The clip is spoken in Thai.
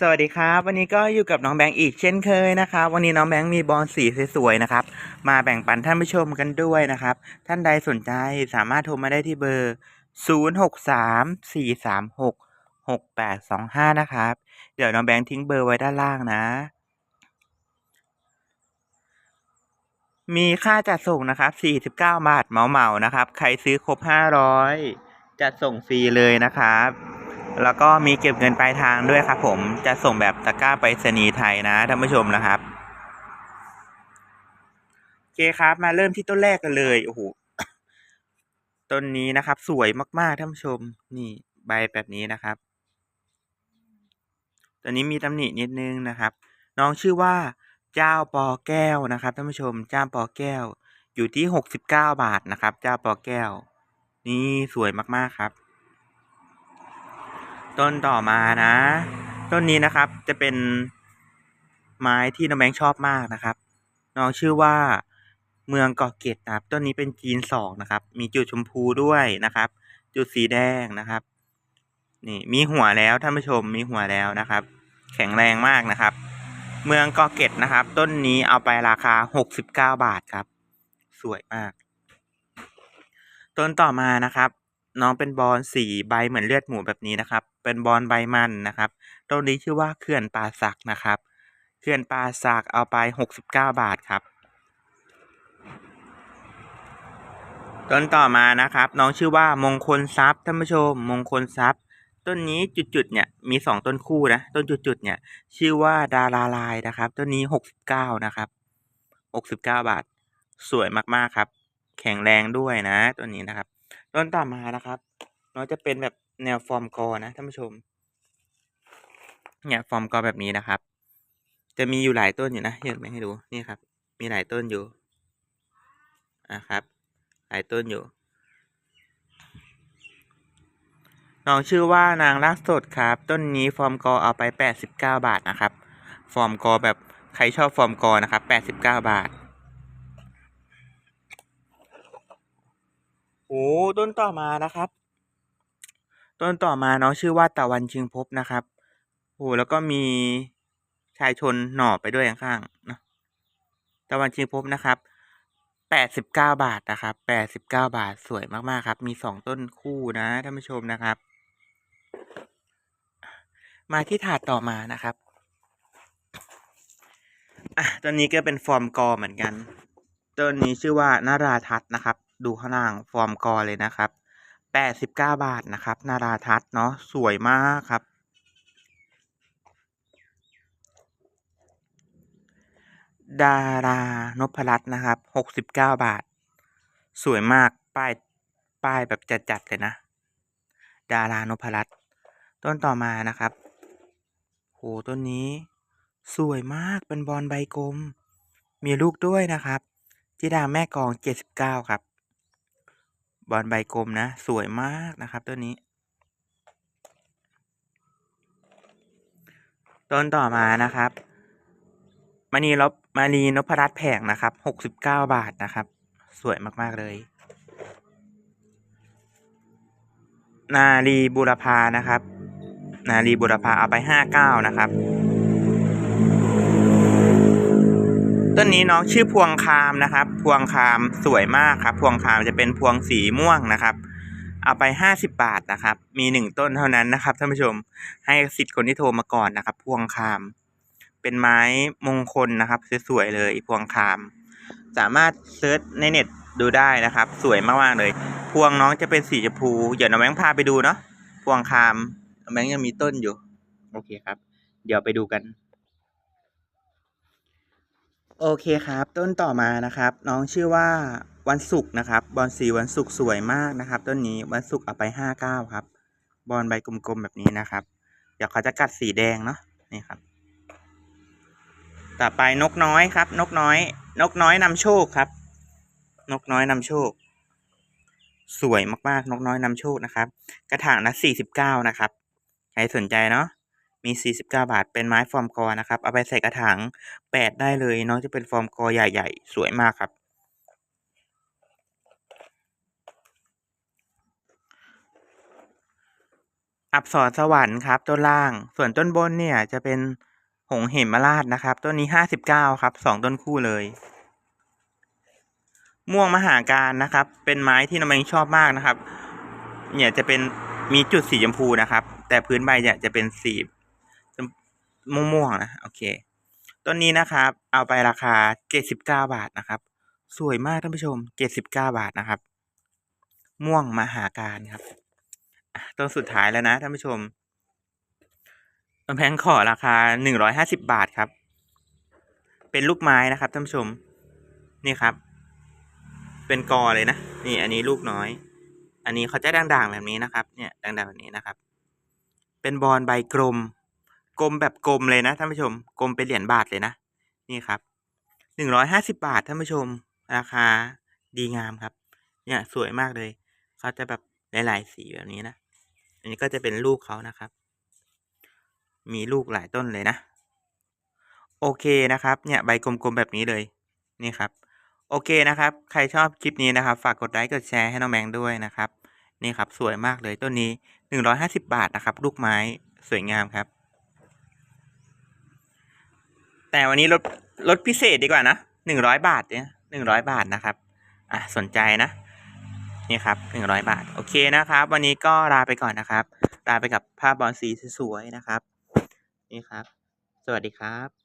สวัสดีครับ วันนี้ก็อยู่กับน้องแบงค์อีกเช่นเคยนะครับ วันนี้น้องแบงค์มีบอลสีสวยๆนะครับ มาแบ่งปันท่านผู้ชมกันด้วยนะครับ ท่านใดสนใจสามารถโทรมาได้ที่เบอร์ 0634366825 นะครับ เดี๋ยวน้องแบงค์ทิ้งเบอร์ไว้ด้านล่างนะ มีค่าจัดส่งนะครับ 49 บาทเหมาๆนะครับ ใครซื้อครบ 500 จัดส่งฟรีเลยนะครับ แล้วก็มีเก็บเงินปลายทางด้วยครับผมจะส่งแบบตะกร้าไปรษณีย์ไทยนะท่านผู้ชมนะครับโอเคครับมาเริ่มที่ต้นแรกกันเลยโอ้โหต้นนี้นะครับ สวยมากๆท่านผู้ชม นี่ใบแบบนี้นะครับตัวนี้มีตำหนินิดนึงนะครับ น้องชื่อว่าเจ้าปอแก้วนะครับท่านผู้ชม เจ้าปอแก้ว อยู่ที่หกสิบเก้าบาทนะครับ เจ้าปอแก้ว นี่สวยมากๆครับ ต้นต่อมานะ ต้นนี้นะครับจะเป็นไม้ที่น้องแบงค์ชอบมากนะครับ น้องชื่อว่าเมืองเกาะเกร็ดนะครับ ต้นนี้เป็นจีนสองนะครับ มีจุดชมพูด้วยนะครับ จุดสีแดงนะครับ นี่มีหัวแล้วท่านผู้ชมมีหัวแล้วนะครับ แข็งแรงมากนะครับ เมืองเกาะเกร็ดนะครับ ต้นนี้เอาไปราคาหกสิบเก้าบาทครับ สวยมาก ต้นต่อมานะครับ น้องเป็นบอลสีใบเหมือนเลือดหมูแบบนี้นะครับ เป็นบอลใบมันนะครับต้นนี้ชื่อว่าเขื่อนป่าสักนะครับ เขื่อนป่าสักเอาไปหกสิบเก้าบาทครับต้นต่อมานะครับ น้องชื่อว่ามงคลทรัพย์ท่านผู้ชม มงคลทรัพย์ ต้นนี้จุดๆเนี่ยมีสองต้นคู่นะต้นจุดๆเนี่ยชื่อว่าดาราลายนะครับ ต้นนี้หกสิบเก้านะครับหกสิบเก้าบาท สวยมากๆครับ แข็งแรงด้วยนะต้นนี้นะครับ ต้นต่อมานะครับน้องจะเป็นแบบแนวฟอร์มกอนะท่านผู้ชม เนี่ยฟอร์มกอแบบนี้นะครับ จะมีอยู่หลายต้นอยู่นะเห็นไหมให้ดูนี่ครับ มีหลายต้นอยู่อะครับ หลายต้นอยู่น้องชื่อว่านางรักสดครับ ต้นนี้ฟอร์มกอเอาไปแปดสิบเก้าบาทนะครับ ฟอร์มกอแบบใครชอบฟอร์มกอนะครับแปดสิบเก้าบาท โอ้ต้นต่อมานะครับ ต้นต่อมาเน้องชื่อว่าตะวันชิงภพนะครับโอ้แล้วก็มีชายชนหน่อไปด้วยข้างๆนะตะวันชิงภพนะครับแปดสิบเก้าบาทนะครับแปดสิบเก้าบาทสวยมากๆครับ มีสองต้นคู่นะท่านผู้ชมนะครับ มาที่ถาดต่อมานะครับอะต้นนี้ก็เป็นฟอร์มกอเหมือนกันต้นนี้ชื่อว่านาราทัศนะครับ ดูข้างล่างฟอร์มกอเลยนะครับแปดสิบเก้าบาทนะครับ นาราทัศน์เนาะสวยมากครับ ดารานพรัตน์นะครับหกสิบเก้าบาท สวยมากป้ายป้ายแบบจัดๆเลยนะ ดารานพรัตน์ต้นต่อมานะครับโหต้นนี้ สวยมากเป็นบอลใบกลม มีลูกด้วยนะครับ จิดาแม่กองเจ็ดสิบเก้าครับ บอลใบกลมนะ สวยมากนะครับต้นนี้ ต้นต่อมานะครับมณีลบมณีนพรัตน์แผงนะครับหกสิบเก้าบาทนะครับ สวยมากๆเลย นาลีบุรพานะครับ นาลีบุรพาเอาไปห้าเก้านะครับ ต้นนี้น้องชื่อพวงคามนะครับ พวงคามสวยมากครับ พวงคามจะเป็นพวงสีม่วงนะครับ เอาไปห้าสิบบาทนะครับ มีหนึ่งต้นเท่านั้นนะครับท่านผู้ชมให้สิทธิ์คนที่โทรมาก่อนนะครับ พวงคาม เป็นไม้มงคลนะครับสวยๆเลยพวงคาม สามารถเซิร์ชในเน็ตดูได้นะครับ สวยมากๆเลย พวงน้องจะเป็นสีชมพูเดี๋ยวน้องแบงค์พาไปดูเนาะพวงคามน้องแบงค์ยังมีต้นอยู่ โอเคครับ เดี๋ยวไปดูกัน โอเคครับ ต้นต่อมานะครับ น้องชื่อว่าวันศุกร์นะครับบอลสีวันศุกร์สวยมากนะครับ ต้นนี้วันศุกร์เอาไปห้าเก้าครับ บอลใบกลมๆแบบนี้นะครับ เดี๋ยวเขาจะกัดสีแดงเนาะนี่ครับ ต่อไปนกน้อยครับ นกน้อย นกน้อยนำโชคครับ นกน้อยนำโชค สวยมากๆ นกน้อยนำโชคนะครับ กระถางละสี่สิบเก้านะครับ ใครสนใจเนาะ มี 49 บาท เป็นไม้ฟอร์มกอนะครับ เอาไปใส่กระถางแปดได้เลยน้องจะเป็นฟอร์มกอใหญ่ๆ สวยมากครับ อับสรสวรรค์ครับต้นล่าง ส่วนต้นบนเนี่ยจะเป็นหงเหมราชนะครับ ต้นนี้ห้าสิบเก้าครับสองต้นคู่เลย ม่วงมหาการนะครับ เป็นไม้ที่น้องแมงชอบมากนะครับ เนี่ยจะเป็นมีจุดสีชมพูนะครับ แต่พื้นใบเนี่ยจะเป็นสี ม่วงๆนะโอเคต้นนี้นะครับ เอาไปราคาเจ็ดสิบเก้าบาทนะครับ สวยมากท่านผู้ชมเจ็ดสิบเก้าบาทนะครับ ม่วงมหาการครับต้นสุดท้ายแล้วนะท่านผู้ชมกำแพงขอราคาหนึ่งร้อยห้าสิบบาทครับ เป็นลูกไม้นะครับท่านผู้ชม นี่ครับ เป็นกอเลยนะนี่อันนี้ลูกน้อย อันนี้เขาจะด่างๆแบบนี้นะครับ เนี่ยด่างๆแบบนี้นะครับ เป็นบอลใบกลม กลมแบบกลมเลยนะท่านผู้ชม กลมเป็นเหรียญบาทเลยนะ นี่ครับหนึ่งร้อยห้าสิบาทท่านผู้ชม ราคาดีงามครับ เนี่ยสวยมากเลยเขาจะแบบหลายๆสีแบบนี้นะ อันนี้ก็จะเป็นลูกเขานะครับ มีลูกหลายต้นเลยนะ โอเคนะครับ เนี่ยใบกลมๆแบบนี้เลย นี่ครับ โอเคนะครับ ใครชอบคลิปนี้นะครับ ฝากกดไลค์กดแชร์ให้น้องแมงด้วยนะครับ นี่ครับสวยมากเลยต้นนี้หนึ่งร้อยห้าสิบาทนะครับ ลูกไม้สวยงามครับ แต่วันนี้ลดลดพิเศษดีกว่านะหนึ่งร้อยบาทเนี่ยหนึ่งร้อยบาทนะครับ อะสนใจนะ นี่ครับหนึ่งร้อยบาท โอเคนะครับ วันนี้ก็ลาไปก่อนนะครับ ลาไปกับภาพบอลสีสวยๆนะครับ นี่ครับ สวัสดีครับ